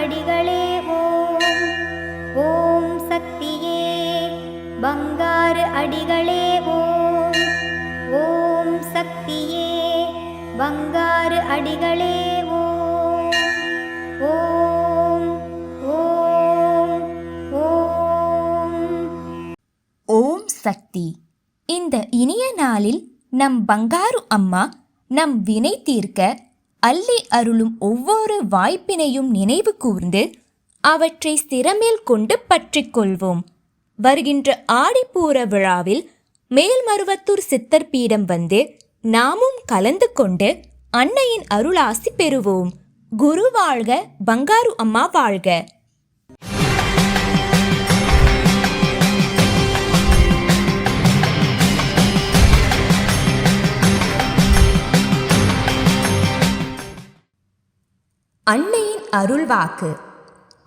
அடிகளே ஓம். ஓம் சக்தியே பங்காறு அடிகளே ஓம். ஓம் சக்தியே பங்காறு அடிகளே ஓம். ஓம் ஓம் ஓம். ஓம் சக்தி. இந்த இனிய நாளில் நம் பங்காரு அம்மா நம் வினை தீர்க்க அள்ளி அருளும் ஒவ்வொரு வாய்ப்பினையும் நினைவு கூர்ந்து அவற்றை சிறமேல் கொண்டு பற்றிக் கொள்வோம். வருகின்ற ஆடிப்பூர விழாவில் மேல்மருவத்தூர் சித்தர் பீடம் வந்து நாமும் கலந்து கொண்டு அன்னையின் அருளாசி பெறுவோம். குரு வாழ்க பங்காரு அம்மா வாழ்க. அன்னையின் அருள்வாக்கு.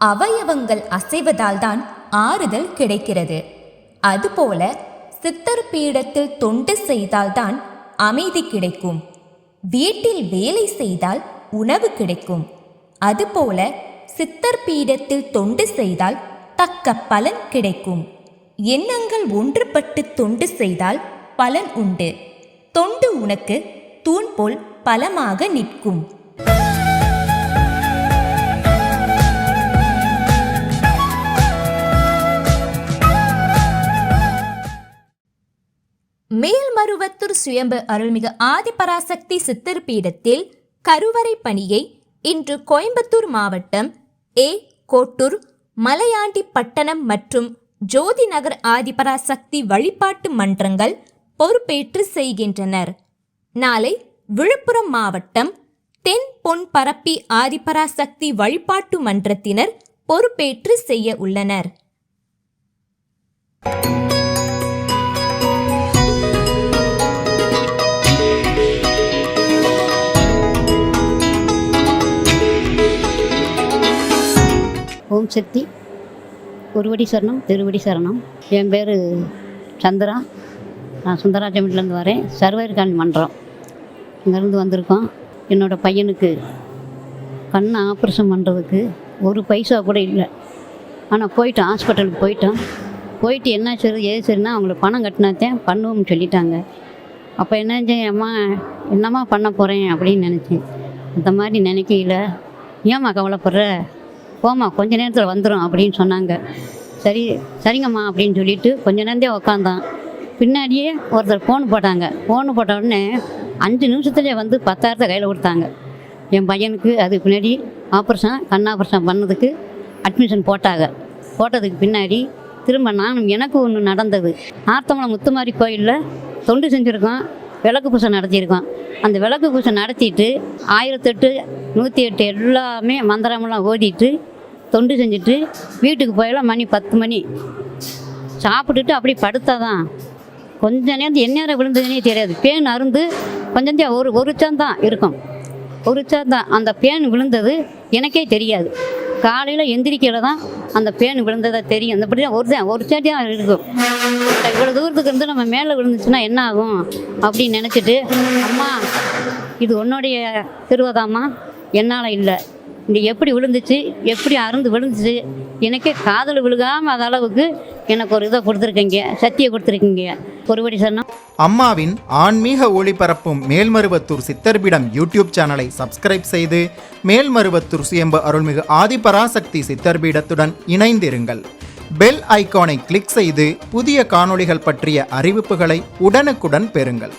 அவயவங்கள் அசைவதால்தான் ஆறுதல் கிடைக்கிறது. அதுபோல சித்தர் பீடத்தில் தொண்டு செய்தால்தான் அமைதி கிடைக்கும். வீட்டில் வேலை செய்தால் உணவு கிடைக்கும். அதுபோல சித்தர் பீடத்தில் தொண்டு செய்தால் தக்க பலன் கிடைக்கும். எண்ணங்கள் ஒன்றுபட்டு தொண்டு செய்தால் பலன் உண்டு. தொண்டு உனக்கு தூண் போல் பலமாக நிற்கும். மேல்மருவத்தூர் சுயம்பு அருள்மிகு ஆதிபராசக்தி சித்தர் பீடத்தில் கருவறை பணியை இன்று கோயம்புத்தூர் மாவட்டம் ஏ. கோட்டூர் மலையாண்டி பட்டணம் மற்றும் ஜோதி நகர் ஆதிபராசக்தி வழிபாட்டு மன்றங்கள் பொறுப்பேற்று செய்கின்றனர். நாளை விழுப்புரம் மாவட்டம் தென் பொன் பரப்பி ஆதிபராசக்தி வழிபாட்டு மன்றத்தினர் பொறுப்பேற்று செய்ய உள்ளனர். ஓம் சக்தி. ஒருவடி சரணம் திருவடி சரணம். என் பேர் சந்திரா. நான் சுந்தராஜமிலேருந்து வரேன். சர்வேர்காண்டி மன்றம். இங்கேருந்து வந்திருக்கோம். என்னோடய பையனுக்கு கண் ஆப்ரேஷன் பண்ணுறதுக்கு ஒரு பைசா கூட இல்லை. ஆனால் போயிட்டோம் ஹாஸ்பிட்டலுக்கு போயிட்டோம். போயிட்டு என்ன சரி ஏது சரின்னா அவங்களுக்கு பணம் கட்டினாத்தேன் பண்ணுவோம்னு சொல்லிட்டாங்க. அப்போ என்ன செஞ்சேன் அம்மா என்னம்மா பண்ண போகிறேன் அப்படின்னு நினச்சேன். அந்த மாதிரி நினைக்கையில் ஏம்மா கவலைப்படுற? போம்மா கொஞ்ச நேரத்தில் வந்துடும் அப்படின்னு சொன்னாங்க. சரி சரிங்கம்மா அப்படின்னு சொல்லிட்டு கொஞ்ச நேரந்தே உக்காந்தான். பின்னாடியே ஒருத்தர் ஃபோன் போட்டாங்க. ஃபோன் போட்ட உடனே அஞ்சு நிமிஷத்துலேயே வந்து பத்தாயிரத்தை கையில் கொடுத்தாங்க. என் பையனுக்கு அதுக்கு பின்னாடி ஆப்ரேஷன் கண் ஆப்ரேஷன் பண்ணதுக்கு அட்மிஷன் போட்டாங்க. போட்டதுக்கு பின்னாடி திரும்ப நானும் எனக்கு ஒன்று நடந்தது. ஆத்தமலை முத்துமாரி கோயிலில் தொண்டு செஞ்சுருக்கோம் விளக்கு பூசை நடத்தியிருக்கோம் அந்த விளக்கு பூசை நடத்திட்டு ஆயிரத்தெட்டு நூற்றி எட்டு எல்லாமே மந்திரமெல்லாம் ஓதிட்டு தொண்டு செஞ்சுட்டு வீட்டுக்கு போயெல்லாம் மணி பத்து மணி. சாப்பிட்டுட்டு அப்படி படுத்தாதான். கொஞ்ச நேரம் எந்நேரம் விழுந்ததுனே தெரியாது. பேன் அருந்து கொஞ்சம் ஒரு ஒரு தான் இருக்கும். ஒரு தான். அந்த பேன் விழுந்தது எனக்கே தெரியாது. காலையில் எந்திரிக்கையில் தான் அந்த பேன் விழுந்ததாக தெரியும். அந்த தான் ஒரு தான் ஒரு சேட்டி தான் இருக்கும். இவ்வளோ தூரத்துக்கு இருந்து நம்ம மேலே விழுந்துச்சுன்னா என்ன ஆகும்? அப்படின்னு நினச்சிட்டு அம்மா இது உன்னுடைய திருவதாம்மா என்னால் இல்லை. இங்கே எப்படி விழுந்துச்சு எப்படி அருந்து விழுந்துச்சு எனக்கே காதல் விழுகாமல் அது அளவுக்கு எனக்கு ஒரு இதை கொடுத்துருக்கீங்க சக்தியை கொடுத்துருக்கீங்க. ஒருபடி சொன்னால் அம்மாவின் ஆன்மீக ஒளிபரப்பும் மேல்மருவத்தூர் சித்தர்பிடம் யூடியூப் சேனலை சப்ஸ்கிரைப் செய்து மேல்மருவத்தூர் சுயம்பு அருள்மிகு ஆதிபராசக்தி சித்தர்பீடத்துடன் இணைந்திருங்கள். பெல் ஐகானை கிளிக் செய்து புதிய காணொளிகள் பற்றிய அறிவிப்புகளை உடனுக்குடன் பெறுங்கள்.